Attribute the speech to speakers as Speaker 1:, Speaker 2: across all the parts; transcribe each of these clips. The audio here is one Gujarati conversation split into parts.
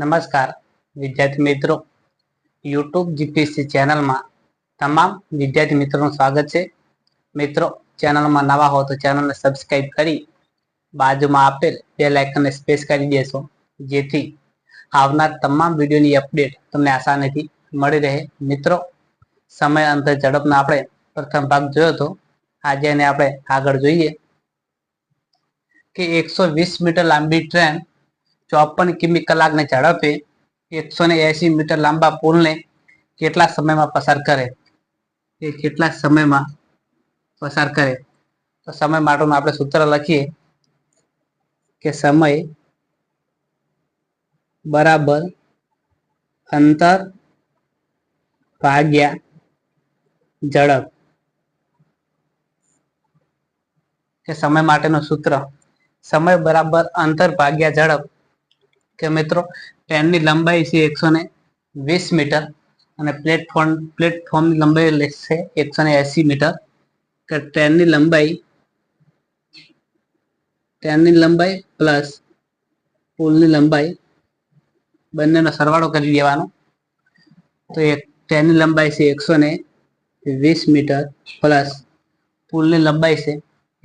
Speaker 1: નમસ્કાર, વિદ્યાર્થી મિત્રો. યુટ્યુબ જીપીએસસી ચેનલમાં તમામ વિદ્યાર્થી મિત્રોનું સ્વાગત છે. મિત્રો, ચેનલમાં નવા હો તો ચેનલને સબસ્ક્રાઇબ કરી બાજુમાં આપેલ બે લાઇકનને સ્પેસ કરી દેશો, જેથી આવનાર તમામ વિડીયોની અપડેટ તમને આસાનીથી મળી રહે. મિત્રો, સમય અંતર ઝડપનો આપણે પ્રથમ ભાગ જોયો હતો. આજે એને આપણે આગળ જોઈએ કે એકસો વીસ મીટર લાંબી ટ્રેન ચોપન કિમી કલાકને ઝડપે એકસો ને મીટર લાંબા પુલને કેટલા સમયમાં પસાર કરે? એ કેટલા સમયમાં પસાર કરે? તો સમય માટેનું આપણે સૂત્ર લખીએ કે સમય બરાબર અંતર ભાગ્યા ઝડપ. કે સમય માટેનું સૂત્ર. સમય બરાબર અંતર ભાગ્યા ઝડપ. કે મિત્રો, ટ્રેનની લંબાઈ છે એકસો ને વીસ મીટર અને પ્લેટફોર્મ પ્લેટફોર્મની લંબાઈ છે એકસો ને એસી મીટર. કે ટ્રેનની લંબાઈ ટ્રેનની લંબાઈ પ્લસ પુલની લંબાઈ બંનેનો સરવાળો કરી દેવાનો તો એક ટ્રેનની લંબાઈ છે એકસો ને વીસ મીટર પ્લસ પુલની લંબાઈ છે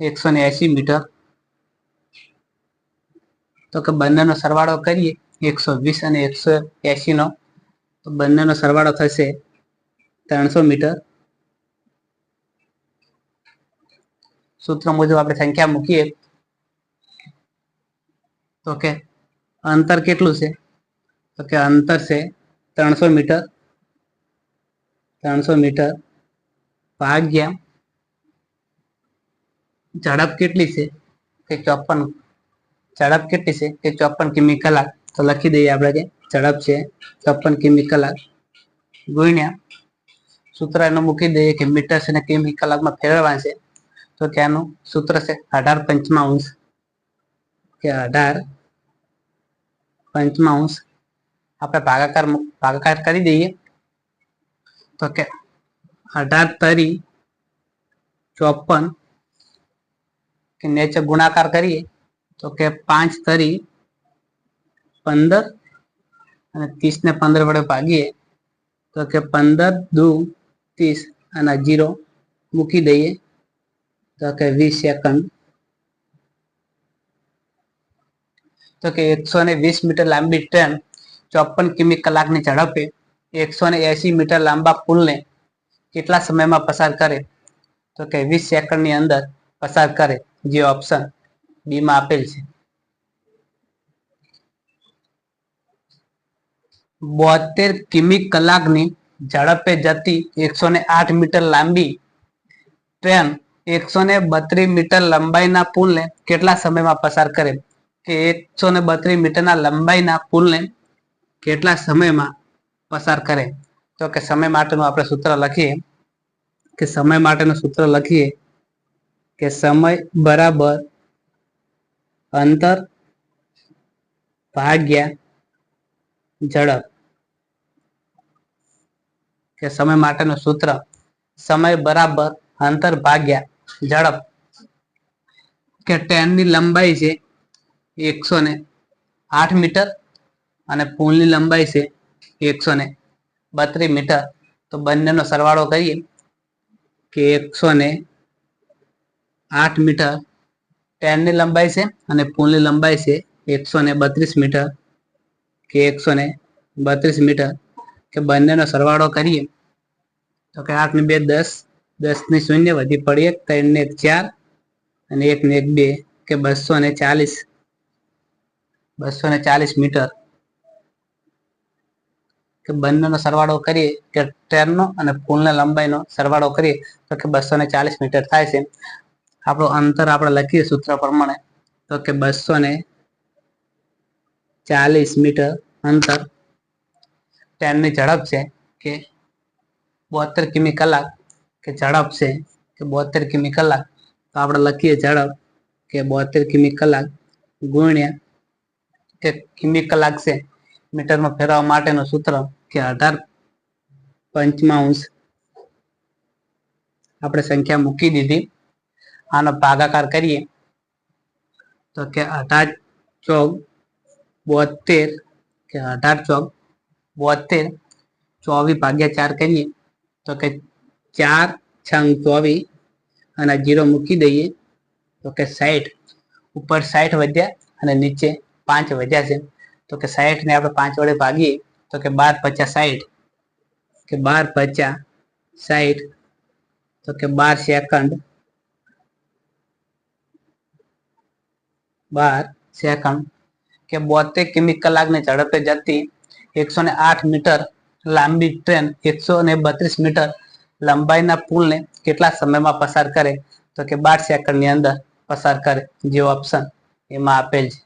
Speaker 1: એકસો ને એસી મીટર. તો કે બંનેનો સરવાળો કરીએ, એકસો વીસ અને એકસો એસી નો. તો બંનેનો સરવાળો થશે ત્રણસો મીટર. સૂત્ર મુજબ આપણે સંખ્યા મૂકીએ. તો કે અંતર કેટલું છે? તો કે અંતર છે ત્રણસો મીટર. ત્રણસો મીટર ભાગ્યા ઝડપ કેટલી છે? કે ચોપન ઝડપ કેટલી છે? કે ચોપન કિમી કલાક? તો લખી દઈએ આપણે કે ઝડપ છે ચોપન કિમી કલાક. ગુણ્યા સૂત્ર એનું મૂકી દઈએ કે મીટર છે ને કિમી કલાકમાં ફેરવવા છે. તો ત્યાંનું સૂત્ર છે અઢાર પંચમાંશ. કે અઢાર પંચમાંશ. આપણે ભાગાકાર ભાગાકાર કરી દઈએ. તો કે અઢાર તરી ચોપન. કે નેચર ગુણાકાર કરીએ. તો કે પાંચ તરી પંદર અને ત્રીસ ને પંદર વડે ભાગીએ, તો કે પંદર દુ ત્રીસ અને જીરો મૂકી દઈએ, તો કે વીસ સેકન્ડ તો કે એકસો ને વીસ મીટર લાંબી ટ્રેન ચોપન કિમી કલાકની ઝડપે એકસો ને એસી મીટર લાંબા પુલને કેટલા સમયમાં પસાર કરે, તો કે વીસ સેકન્ડની અંદર પસાર કરે, જે ઓપ્શન બી માં આપેલ છે. બોતેર કિમી કલાકની ઝડપે જતી એકસો ને આઠ મીટર લાંબી ટ્રેન એકસો ને બત્રીસ મીટર લંબાઈના પુલને કેટલા સમયમાં પસાર કરે? કે એકસો ને બત્રીસ મીટરના લંબાઈના પુલને કેટલા સમયમાં પસાર કરે? તો કે સમય માટેનું આપણે સૂત્ર લખીએ. કે સમય માટેનું સૂત્ર લખીએ કે સમય બરાબર અંતર ભાગ્યા ઝડપ. કે સમય માટેનું સૂત્ર, સમય બરાબર અંતર ભાગ્યા ઝડપ. કે ટ્રેનની લંબાઈ છે એકસો ને આઠ મીટર અને પુલની લંબાઈ છે એકસો ને બત્રીસ મીટર. તો બંનેનો સરવાળો કરીએ કે એકસો ને આઠ મીટર ટ્રેનની લંબાઈ છે અને પુલની લંબાઈ છે એકસો ને બત્રીસ મીટર કે એકસો ને બત્રીસ મીટર. કે બંનેનો સરવાળો કરીએ તો કે આઠ ને બે દસ દસની શૂન્ય વધી પડી એક ત્રણ ને એક ચાર અને એક ને એક બે કે બસો ને ચાલીસ, બસો ને ચાલીસ મીટર. કે બંનેનો સરવાળો કરીએ કે ટ્રેનનો અને પુલના લંબાઈનો સરવાળો કરીએ તો કે બસો ને ચાલીસ મીટર થાય છે. આપણું અંતર આપણે લખીએ સૂત્ર પ્રમાણે, તો કે બસો ને ચાલીસ મીટર અંતર. ટ્રેનની ઝડપ છે કે બોતેર કિમી કલાક, કે ઝડપ છે કે બોતેર કિમી કલાક. તો આપણે લખીએ ઝડપ કે બોતેર કિમી કલાક ગુણ્યા કે કિમી કલાક છે. મીટરમાં ફેરવવા માટેનું સૂત્ર કે અઢાર પંચમાંશ. આપણે સંખ્યા મૂકી દીધી. આનો ભાગાકાર કરીએ. તો કે અઢાર ચોક બોતેર, કે અઢાર ચોક બોતેર, ચોવીસ ભાગ્યા ચાર કરીએ. તો કે ચાર છંગ ચોવીસ અને જીરો મૂકી દઈએ. તો કે સાઠ ઉપર સાઠ વધ્યા અને નીચે પાંચ વધ્યા છે. તો કે સાઠ ને આપણે પાંચ વડે ભાગીએ. તો કે બાર પચાસ સાઠ કે બાર પચાસ સાઠ તો કે બાર સેકન્ડ. બાર સેકન્ડ કે બોતેર કિમી કલાકની ઝડપે જતી એકસો ને આઠ મીટર લાંબી ટ્રેન એકસો ને બત્રીસ મીટર લંબાઈના પુલને કેટલા સમયમાં પસાર કરે? તો કે બાર સેકન્ડની અંદર પસાર કરે, જે ઓપ્શન એમાં આપેલ છે.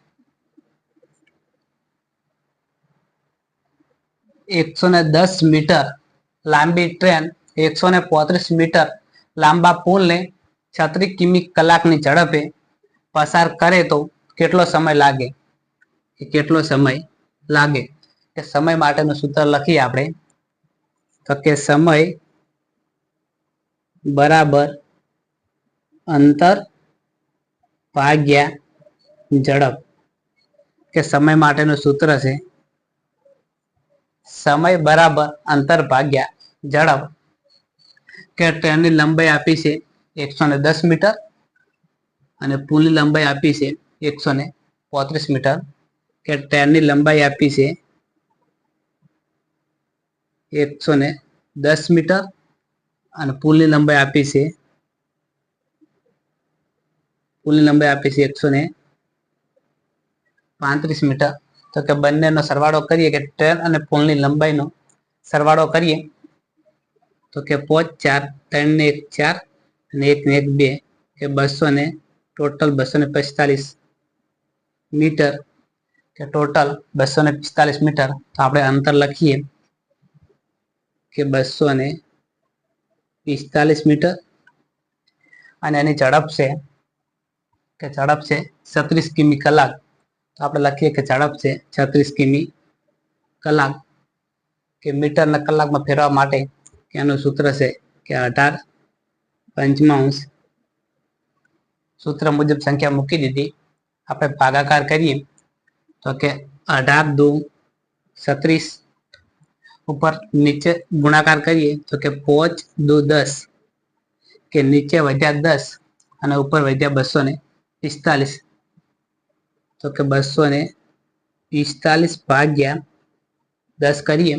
Speaker 1: એકસો ને દસ મીટર લાંબી ટ્રેન એકસો ને પોત્રીસ મીટર લાંબા પુલને છત્રીસ કિમી કલાકની ઝડપે પસાર કરે તો કેટલો સમય લાગે? એ કેટલો સમય લાગે? કે સમય માટેનું સૂત્ર લખીએ આપણે. તો કે સમય બરાબર અંતર ભાગ્યા ઝડપ. કે સમય માટેનું સૂત્ર છે. સમય બરાબર અંતર ભાગ્યા ઝડપ. કે ટ્રેનની લંબાઈ આપી છે એકસો ને દસ મીટર અને પુલની લંબાઈ આપી છે એકસો ને પોત્રીસ મીટર કે ટ્રેનની લંબાઈ આપી છે એકસો ને દસ મીટર અને પુલની લંબાઈ આપી છે. પુલની લંબાઈ આપી છે એકસો ને પાંત્રીસ મીટર. તો કે બંનેનો સરવાળો કરીએ કે ટ્રેન અને પુલની લંબાઈનો સરવાળો કરીએ તો કે પોચ, ચાર, ત્રણ ને એક, ચાર અને એક ને એક બે કે બસો ને ટોટલ બસો ને પિસ્તાલીસ. મીટર કે ટોટલ બસો ને પિસ્તાલીસ મીટર તો આપણે અંતર લખીએ કે બસો ને પિસ્તાલીસ મીટર. અને એની ઝડપ છે કે ઝડપ છે છત્રીસ કિમી કલાક. તો આપણે લખીએ કે ઝડપ છે છત્રીસ કિમી કલાક કે મીટરના કલાકમાં ફેરવા માટે કે એનું સૂત્ર છે કે અઢાર પંચમાંશ. સૂત્ર મુજબ સંખ્યા મૂકી દીધી. આપણે ભાગાકાર કરીએ તો કે અઢાર દુ સત્રીસ ઉપર નીચે ગુણાકાર કરીએ તો કે પોચ દુ દસ, કે નીચે વધ્યા દસ અને ઉપર વધ્યા બસો ને પિસ્તાલીસ. તો કે બસો ને પિસ્તાલીસ ભાગ્યા દસ કરીએ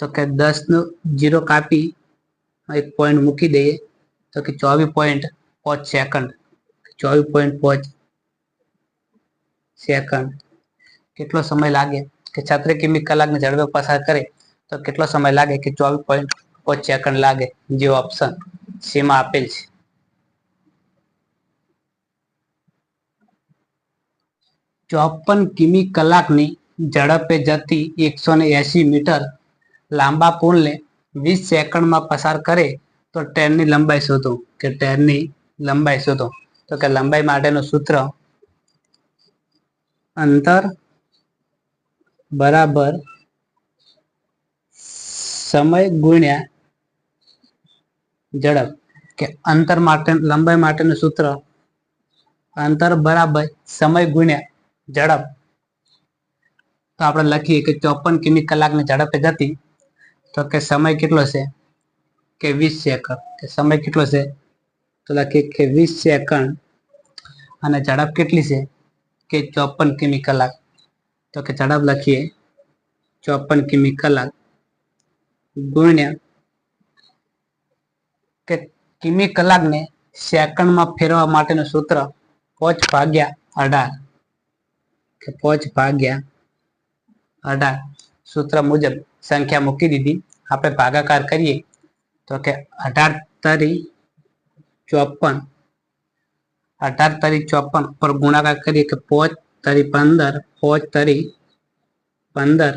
Speaker 1: તો કે દસનું જીરો કાપી એક પોઈન્ટ મૂકી દઈએ તો કે ચોવીસ પોઈન્ટ પાંચ સેકન્ડ ચોવીસ પોઈન્ટ પાંચ સેકન્ડ કેટલો સમય લાગે કે છત્રીસ કિમી કલાકની ઝડપે પસાર કરે? તો કેટલો સમય લાગે કે ચોવીસ પોઈન્ટ પાંચ સેકન્ડ લાગે? જે ઓપ્શન સીમાં આપેલ છે? ચોપન કિમી કલાકની ઝડપે જતી એકસો ને એસી મીટર લાંબા પુલને વીસ સેકન્ડમાં પસાર કરે તો ટ્રેનની લંબાઈ શોધો. કે ટ્રેનની લંબાઈ શોધો. તો કે લંબાઈ માટેનું સૂત્ર અંતર બરાબર સમય ગુણ્યા ઝડપ. કે અંતર માટે, લંબાઈ માટેનું સૂત્ર અંતર બરાબર સમય ગુણ્યા ઝડપ. તો આપણે લખીએ કે ચોપન કિમી કલાકની ઝડપે જતી, તો કે સમય કેટલો છે? કે વીસ સેકન્ડ. કે સમય કેટલો છે? તો લખીએ કે વીસ સેકન્ડ. અને ઝડપ કેટલી છે? કે ચોપન કિમી કલાક. તો કે ઝડપ લખીએ. ચોપન કિમી કલાક ગુણ્યા કે કિમી કલાકને સેકન્ડમાં ફેરવા માટેનું સૂત્ર પોચ ભાગ્યા અઢાર. કે પોચ ભાગ્યા અઢાર. સૂત્ર મુજબ સંખ્યા મૂકી દીધી. આપણે ભાગાકાર કરીએ. તો કે અઢાર તરી ચોપન અઢાર તરી ચોપન પર ગુણાકાર કરીએ કે પોચ તરી પંદર, પોચ તરી પંદર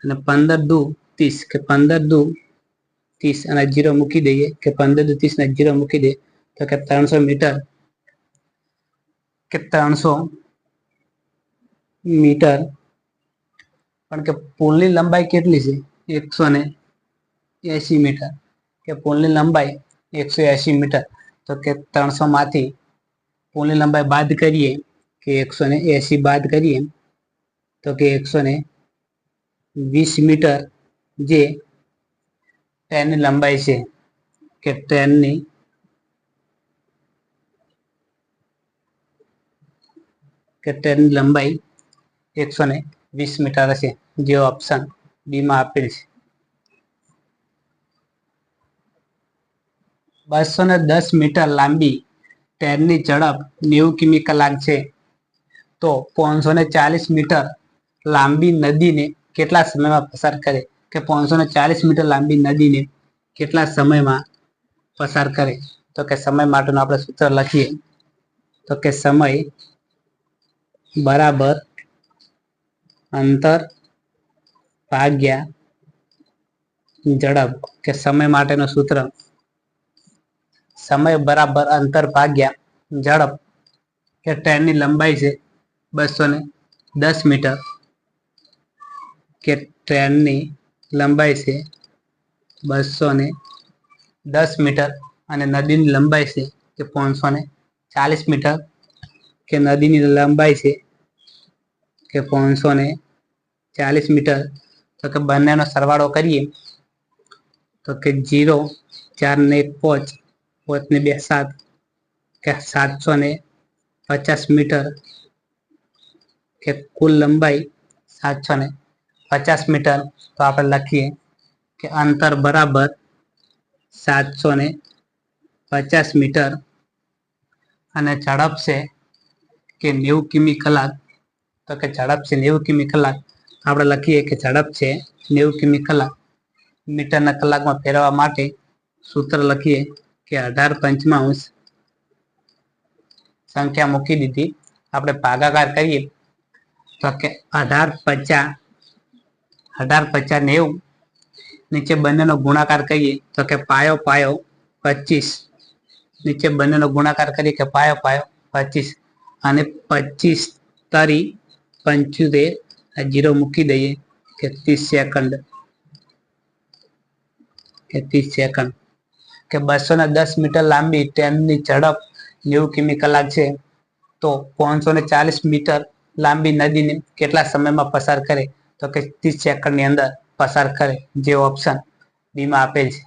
Speaker 1: અને પંદર દુ ત્રીસ, કે પંદર દુ ત્રીસ અને જીરો મૂકી દઈએ, કે પંદર દુ ત્રીસ ને જીરો મૂકી દઈએ, તો કે ત્રણસો મીટર, કે ત્રણસો મીટર. પણ કે પુલની લંબાઈ કેટલી છે? એકસો ને એસી મીટર. કે પુલની લંબાઈ એકસો એસી મીટર. તો કે ત્રણસો માંથી પુલની લંબાઈ બાદ કરીએ કે એકસો ને એસી બાદ કરીએ તો કે એકસો ને વીસ મીટર જે ટ્રેનની લંબાઈ છે કે ટ્રેનની કે ટ્રેનની લંબાઈ એકસો ને વીસ મીટર હશે જે ઓપ્શન બી માં આપેલ છે. બસો ને દસ મીટર લાંબી ટ્રેનની ઝડપ નેવું કિમી કલાક છે. તો પાંચસો ને ચાલીસ મીટર લાંબી નદીને કેટલા સમયમાં પસાર કરે? કે પાંચસો ને ચાલીસ મીટર લાંબી નદીને કેટલા સમયમાં પસાર કરે? તો કે સમય માટેનું આપણે સૂત્ર લખીએ. તો કે સમય બરાબર અંતર ભાગ્યા ઝડપ. કે સમય માટેનું સૂત્ર સમય બરાબર અંતર ભાગ્યા ઝડપ કે ટ્રેનની લંબાઈ છે બસો ને દસ મીટર કે ટ્રેનની લંબાઈ છે બસો ને દસ મીટર અને નદીની લંબાઈ છે કે પાંચસો ને ચાલીસ મીટર કે નદીની લંબાઈ છે કે પાંચસો ને ચાલીસ મીટર. તો કે બંનેનો સરવાળો કરીએ તો કે જીરો ચાર ને એક પાંચ પાંચ ને બે સાત કે સાતસો ને પચાસ મીટર કે કુલ લંબાઈ સાતસો ને પચાસ મીટર તો આપણે લખીએ કે અંતર બરાબર સાતસો ને પચાસ મીટર અને ઝડપ છે કે નેવું કિમી કલાક. તો કે ઝડપ છે નેવું કિમી કલાક. આપણે લખીએ કે ઝડપ છે નેવું કિમી કલાક. મીટરના કલાકમાં ફેરવવા માટે સૂત્ર લખીએ કે અઢાર પંચમાંશ સંખ્યા મૂકી દીધી. આપણે ભાગાકાર કરીએ તો કે અઢાર પચાસ અઢાર પચાસ નેવું, નીચે બંનેનો ગુણાકાર કરીએ તો કે પાયો પાયો પચીસ, નીચે બંનેનો ગુણાકાર કરીએ કે પાયો પાયો પચીસ, અને પચીસ તરી પંચોતેર જીરો મૂકી દઈએ કે ત્રીસ સેકન્ડ, કે ત્રીસ સેકન્ડ. કે બસો ને દસ મીટર લાંબી ટ્રેનની ઝડપ નેવું કિમી કલાક છે, તો પાંચસો ને ચાલીસ મીટર લાંબી નદીને કેટલા સમયમાં પસાર કરે? તો કે ત્રીસ સેકન્ડની અંદર પસાર કરે, જે ઓપ્શન બીમાં આપેલ છે.